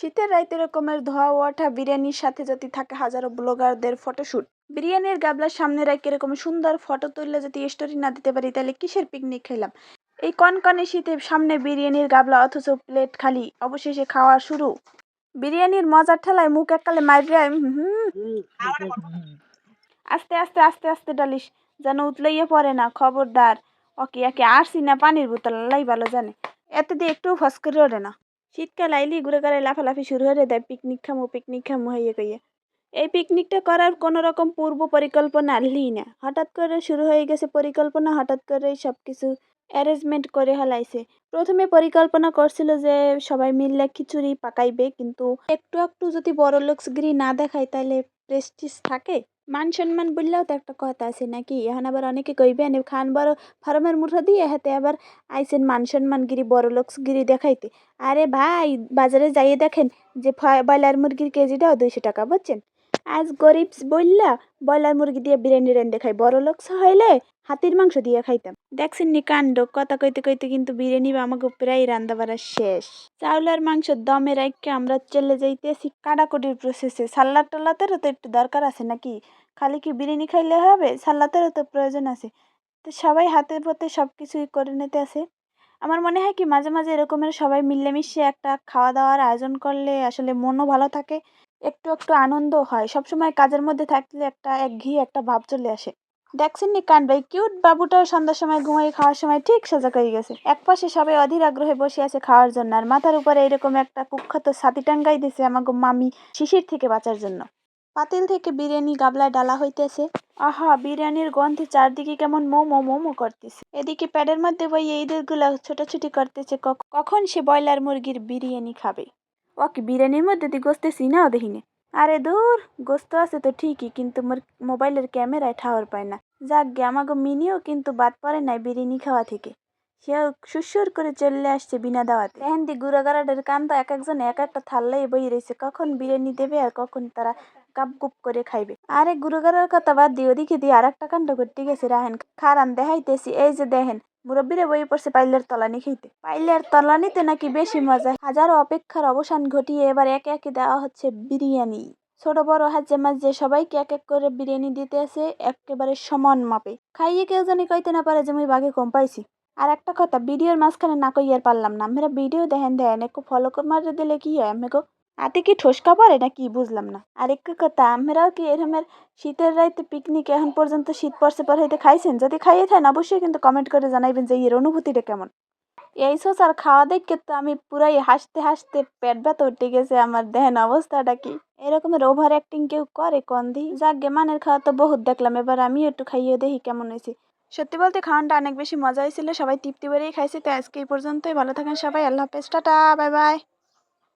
শীতের রাইতে এরকমের ধোয়া ওঠা বিরিয়ানির সাথে যদি থাকে হাজারো ব্লগারদের ফটোশ্যুট বিরিয়ানির গাবলার সামনে রেখে এরকম সুন্দর ফটো তুললে যদি স্টোরি না দিতে পারি, তাহলে কিসের পিকনিক খেলাম? এই কনকনে শীতে সামনে বিরিয়ানির গাবলা অথচ প্লেট খালি, অবশেষে খাওয়া শুরু। বিরিয়ানির মজার ঠেলায় মুখ এককালে মাইরে আস্তে আস্তে আস্তে আস্তে ডালিস যেন উতলাইয়ে পড়ে না, খবরদার। ওকে একে আসছি না পানির বোতল আল্লাহ ভালো জানে। এতে দিয়ে একটু ফস করে ওঠে না। শীতকাল আইলি ঘুরে ঘুরে লাফালাফি শুরু হয়ে দেয় পিকনিক খামো পিকনিক খামো, হইয়ে গইয়ে এই পিকনিকটা করার কোনো রকম পূর্ব পরিকল্পনা আনলি না। হঠাৎ করে শুরু হয়ে গেছে পরিকল্পনা, হঠাৎ করেই সব কিছু অ্যারেঞ্জমেন্ট করে হেলাইছে। প্রথমে পরিকল্পনা করছিল যে সবাই মিললে খিচুড়ি পাকাইবে, কিন্তু একটু একটু যদি বড় লোকসগিরি না দেখায় তাহলে প্রেস্টিজ থাকে। মান সম্মান বললেও তো একটা কথা আছে নাকি? এখন আবার অনেকে কইবেন খান বড় ফার্মের মুঠো দিয়ে হাতে আবার আইসেন মান সম্মান গিরি, বড় লোকসগিরি দেখাইতে। আরে ভাই, বাজারে যাইয়ে দেখেন যে ব্রয়লার মুরগির কেজিটাও দুইশো টাকা, বুঝছেন? আজ গরিব বললা ব্রয়লার মুরগি দিয়ে বিরিয়ানি রেন খাই, বড় লোক হইলে হাতির মাংস দিয়ে খাইতাম। দেখছেন নি কাণ্ড, কথা কইতে কইতে কিন্তু বিরিয়ানি বা আমাকে প্রায় রান্না বাড়া শেষ। চাউলের মাংস দমে রাখকে আমরা চলে যাইতেছি কাটাকুটির প্রসেসে সাল্লাদ টাল্লাতেরও তো একটু দরকার আছে নাকি? খালি কি বিরিয়ানি খাইলে হবে? সাল্লাতেরও তো প্রয়োজন আছে। তো সবাই হাতে পথে সব কিছুই করে নিতে আছে। আমার মনে হয় কি, মাঝে মাঝে এরকমের সবাই মিলেমিশে একটা খাওয়া দাওয়ার আয়োজন করলে আসলে মনও ভালো থাকে। একটু একটু আনন্দ হয়। সবসময় কাজের মধ্যে থাকলে একটা একঘেয়ে একটা ভাব চলে আসে। দেখছেন নি ভাই? কিউট বাবুটাও সন্ধ্যার সময় ঘুমাই খাওয়ার সময় ঠিক সাজা হয়ে গেছে। এক পাশে সবাই অধীর আগ্রহে বসে আছে খাওয়ার জন্য আর মাথার উপরে এরকম একটা কুখ্যাত ছাতি টাঙ্গাই দিছে আমাকে মামি শিশির থেকে বাঁচার জন্য। পাতিল থেকে বিরিয়ানি গাবলায় ডালা হইতেছে। আহা, বিরিয়ানির গন্ধে চারদিকে কেমন মোমো মোমো করতেছে। এদিকে প্যাডের মধ্যে বই ঈদেরগুলা ছোটাছুটি করতেছে। কখ- কখন সে ব্রয়লার মুরগির বিরিয়ানি খাবে? ওকে বিরিয়ানির মধ্যে দিয়ে গোস্তে সিনাও দেখিনি। আরে দূর, গোস্ত আছে তো ঠিকই, কিন্তু মোর মোবাইলের ক্যামেরায় ঠাওয়ার পায় না। যাক গে আমাকে মিনিও কিন্তু বাদ পড়ে নাই বিরিয়ানি খাওয়া থেকে। সেও সুসুর করে চলে আসছে বিনা দাওয়াতে। এহেন্দি গুড়াগাড়াদের কান্দা এক একজন এক একটা থাল্লাই বই রয়েছে, কখন বিরিয়ানি দেবে আর কখন তারা কাপ গুপ করে খাইবে। আরে গুরুগারের কথা বাদ দিয়ে ওদিকে দিয়ে আর একটা কাণ্ড করতে গেছে রাহেন। খারান দেখাইতেছি, এই যে দেখেন মুরব্বীরা বই পড়ছে পাইলের তলানি খেতে পাইলের তলানিতে নাকি বেশি মজা হাজারো অপেক্ষার অবসান ঘটিয়ে এবার একে একে দেওয়া হচ্ছে বিরিয়ানি। ছোট বড় হাজে মাঝে সবাইকে এক এক করে বিরিয়ানি দিতে আছে, একেবারে সমান মাপে। খাইয়ে কেউ জানি কইতে না পারে যে আমি বাঘে কম পাইছি। আর একটা কথা, ভিডিওর মাঝখানে না কই আর পারলাম না। আমরা ভিডিও দেখেন দেন একটু ফলো মারে দিলে কি হয় আমি হাতে কি ঠোসকা পড়ে না কি বুঝলাম না আর একটু কথা আমরাও কি এরকমের শীতের রাইতে পিকনিক এখন পর্যন্ত শীত পড়ছে পর হইতে খাইছেন যদি খাইয়ে থাকেন অবশ্যই কিন্তু কমেন্ট করে জানাইবেন যে এর অনুভূতিটা কেমন এই সস আর খাওয়া দেখে তো আমি পুরাই হাসতে হাসতে পেট ব্যথা উঠে গেছে আমার দেহেন অবস্থাটা কি এরকমের ওভার অ্যাক্টিং কেউ করে কন দি যাক মানের খাওয়া তো বহুত দেখলাম এবার আমি একটু খাইয়ে দেখি কেমন হয়েছে সত্যি বলতে খাওয়ানটা অনেক বেশি মজা হয়েছিল সবাই তৃপ্তি বেড়েই খাইছে তো আজকে এই পর্যন্তই ভালো থাকেন সবাই আল্লাহ হাফেজ টাটা বাই বাই